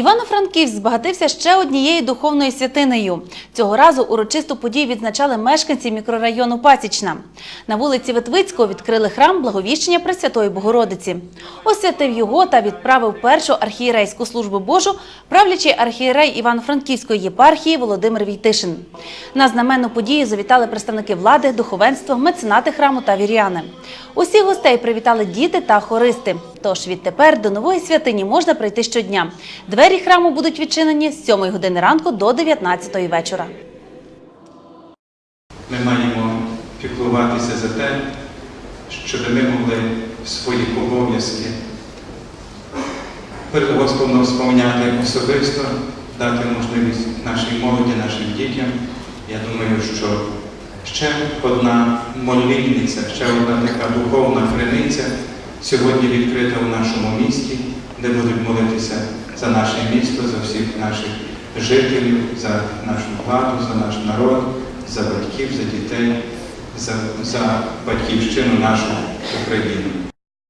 Івано-Франківськ збагатився ще однією духовною святинею. Цього разу урочисту подію відзначали мешканці мікрорайону Пасічна. На вулиці Ветвицького відкрили храм Благовіщення Пресвятої Богородиці. Освятив його та відправив першу архієрейську службу Божу правлячий архієрей Івано-Франківської єпархії Володимир Війтишин. На знаменну подію завітали представники влади, духовенство, меценати храму та віряни. Усіх гостей привітали діти та хористи. Тож відтепер до нової святині можна прийти щодня. Двері храму будуть відчинені з 7 години ранку до 19 вечора. Ми маємо піклуватися за те, щоб ми могли свої обов'язки перед Господом сповняти особисто, дати можливість нашій молоді, нашим дітям. Я думаю, що ще одна молільниця, ще одна така духовна криниця сьогодні відкрита у нашому місті, де будуть молитися за наше місто, за всіх наших жителів, за нашу владу, за наш народ, за батьків, за дітей, за, за батьківщину нашу Україну.